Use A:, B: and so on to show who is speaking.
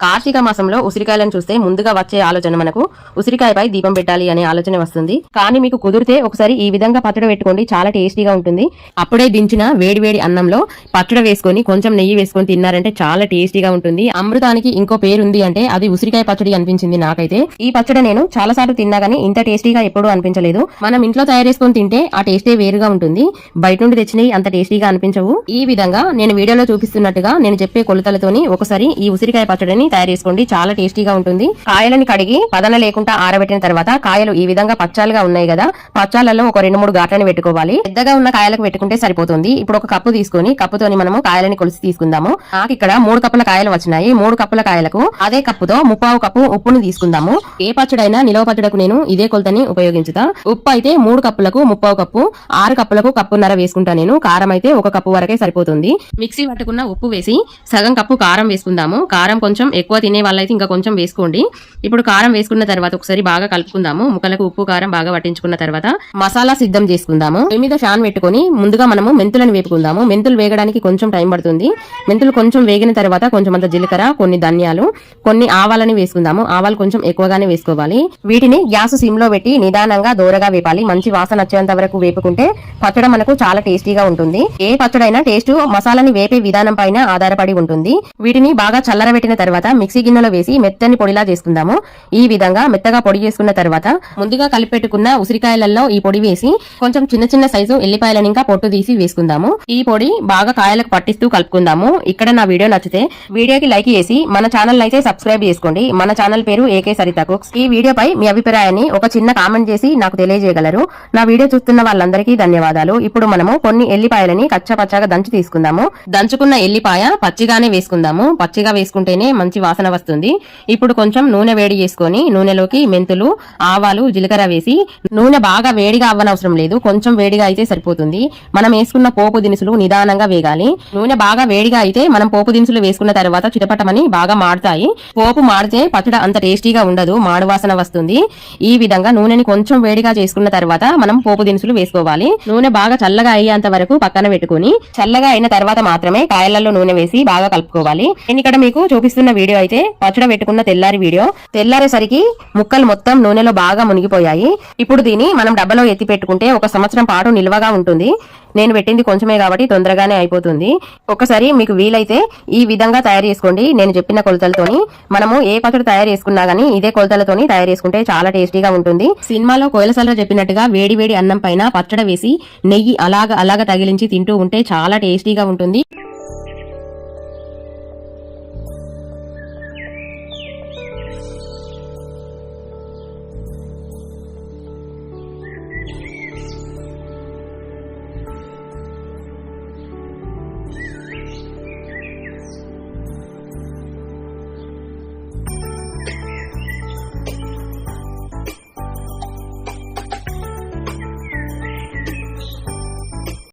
A: కార్తీక మాసంలో ఉసిరికాయలను చూస్తే ముందుగా వచ్చే ఆలోచన మనకు ఉసిరికాయపై దీపం పెట్టాలి అనే ఆలోచన వస్తుంది. కానీ మీకు కుదిరితే ఒకసారి ఈ విధంగా పచ్చడి పెట్టుకోండి చాలా టేస్టీగా ఉంటుంది. అప్పుడే దించిన వేడి వేడి అన్నంలో పచ్చడి వేసుకొని కొంచెం నెయ్యి వేసుకొని తిన్నారంటే చాలా టేస్టీగా ఉంటుంది. అమృతానికి ఇంకో పేరు ఉంది అంటే అది ఉసిరికాయ పచ్చడి అనిపించింది నాకైతే. ఈ పచ్చడి నేను చాలా సార్లు తిన్నా గానీ ఇంత టేస్టీగా ఎప్పుడూ అనిపించలేదు. మనం ఇంట్లో తయారు చేసుకొని తింటే ఆ టేస్టే వేరుగా ఉంటుంది. బయట నుండి తెచ్చినవి అంత టేస్టీగా అనిపించవు. ఈ విధంగా నేను వీడియోలో చూపిస్తున్నట్టుగా నేను చెప్పే కొలతలతోని ఒకసారి ఈ ఉసిరికాయ పచ్చడిని తయారు చేసుకోండి. చాలా టేస్టీగా ఉంటుంది. కాయలని కడిగి పదన లేకుండా ఆరబెట్టిన తర్వాత కాయలు ఈ విధంగా పచ్చాలుగా ఉన్నాయి కదా పచ్చాలలో ఒక రెండు మూడు గాట్లని పెట్టుకోవాలి. పెద్దగా ఉన్న కాయలకు పెట్టుకుంటే సరిపోతుంది. ఇప్పుడు ఒక కప్పు తీసుకొని కప్పుతోని మనము కాయలని కొలిసి తీసుకుందాము. నాకు ఇక్కడ మూడు కప్పుల కాయలు వచ్చినాయి. మూడు కప్పుల కాయలకు అదే కప్పుతో ముప్పావు కప్పు ఉప్పును తీసుకుందాము. ఏ పచ్చడైనా నిలవ పచ్చడకు నేను ఇదే కొలతని ఉపయోగించుతా. ఉప్పు అయితే మూడు కప్పులకు ముప్పావు కప్పు ఆరు కప్పులకు కప్పున్నర వేసుకుంటా నేను. కారం అయితే ఒక కప్పు వరకే సరిపోతుంది. మిక్సీ పట్టుకున్న ఉప్పు వేసి సగం కప్పు కారం వేసుకుందాము. కారం కొంచెం ఎక్కువ తినే వాళ్ళైతే ఇంకా కొంచెం వేసుకోండి. ఇప్పుడు కారం వేసుకున్న తర్వాత ఒకసారి బాగా కలుపుకుందాము. ముక్కలకు ఉప్పు కారం బాగా పట్టించుకున్న తర్వాత మసాలా సిద్ధం చేసుకుందాము. మీద ఫ్యాన్ పెట్టుకొని ముందుగా మనము మెంతులను వేపుకుందాము. మెంతులు వేగడానికి కొంచెం టైం పడుతుంది. మెంతులు కొంచెం వేగిన తర్వాత కొంచెం అంత జీలకర్ర కొన్ని ధనియాలు కొన్ని ఆవాలని వేసుకుందాము. ఆవాలు కొంచెం ఎక్కువగానే వేసుకోవాలి. వీటిని గ్యాస్ సిమ్లో పెట్టి నిదానంగా దూరగా వేపాలి. మంచి వాసన వచ్చేంత వరకు వేపుకుంటే పచ్చడి మనకు చాలా టేస్టీగా ఉంటుంది. ఏ పచ్చడైనా టేస్ట్ మసాలాని వేపే విధానం పైన ఆధారపడి ఉంటుంది. వీటిని బాగా చల్లరబెట్టిన తర్వాత మిక్సీ గిన్నెలో వేసి మెత్తని పొడిలా చేసుకుందాము. ఈ విధంగా మెత్తగా పొడి చేసుకున్న తర్వాత ముందుగా కలిపెట్టుకున్న ఉసిరికాయలలో ఈ పొడి వేసి కొంచెం చిన్న చిన్న సైజు ఎల్లిపాయలను ఇంకా పొట్టు తీసి వేసుకుందాము. ఈ పొడి బాగా కాయలకు పట్టిస్తూ కలుపుకుందాము. ఇక్కడ నా వీడియో నచ్చితే వీడియోకి లైక్ చేసి మన ఛానల్ అయితే సబ్స్క్రైబ్ చేసుకోండి. మన ఛానల్ పేరు ఏకే సరిత కుక్స్. ఈ వీడియోపై మీ అభిప్రాయాన్ని ఒక చిన్న కామెంట్ చేసి నాకు తెలియజేయగలరు. నా వీడియో చూస్తున్న వాళ్ళందరికీ ధన్యవాదాలు. ఇప్పుడు మనము కొన్ని ఎల్లిపాయలని కచ్చపచ్చగా దంచి తీసుకుందాము. దంచుకున్న ఎల్లిపాయ పచ్చిగానే వేసుకుందాము. పచ్చిగా వేసుకుంటేనే మంచి వాసన వస్తుంది. ఇప్పుడు కొంచెం నూనె వేడి చేసుకొని నూనెలోకి మెంతులు ఆవాలు జీలకర్ర వేసి నూనె బాగా వేడిగా అవ్వనవసరం లేదు. కొంచెం వేడిగా అయితే సరిపోతుంది. మనం వేసుకున్న పోపు దినుసులు నిదానంగా వేగాలి. నూనె బాగా వేడిగా అయితే మనం పోపు దినుసులు వేసుకున్న తర్వాత చిటపటమని బాగా మాడతాయి. పోపు మాడితే పచ్చడి అంత టేస్టీగా ఉండదు మాడు వాసన వస్తుంది. ఈ విధంగా నూనెని కొంచెం వేడిగా చేసుకున్న తర్వాత మనం పోపు దినుసులు వేసుకోవాలి. నూనె బాగా చల్లగా అయ్యేంత వరకు పక్కన పెట్టుకుని చల్లగా అయిన తర్వాత మాత్రమే కాయలలో నూనె వేసి బాగా కలుపుకోవాలి. నేను ఇక్కడ మీకు చూపిస్తున్న వీడియో అయితే పచ్చడి పెట్టుకున్న తెల్లారి వీడియో. తెల్లారేసరికి ముక్కలు మొత్తం నూనెలో బాగా మునిగిపోయాయి. ఇప్పుడు దీన్ని మనం డబ్బలో ఎత్తి పెట్టుకుంటే ఒక సంవత్సరం పాటు నిల్వగా ఉంటుంది. నేను పెట్టింది కొంచెమే కాబట్టి తొందరగానే అయిపోతుంది. ఒకసారి మీకు వీలైతే ఈ విధంగా తయారు చేసుకోండి. నేను చెప్పిన కొలతలతోని మనము ఏ పచ్చడి తయారు చేసుకున్నా గానీ ఇదే కొలతలతోని తయారు చేసుకుంటే చాలా టేస్టీగా ఉంటుంది. సినిమాలో కోయలసల చెప్పినట్టుగా వేడి వేడి అన్నం పైన పచ్చడి వేసి నెయ్యి అలాగ అలాగ తగిలించి తింటూ ఉంటే చాలా టేస్టీగా ఉంటుంది.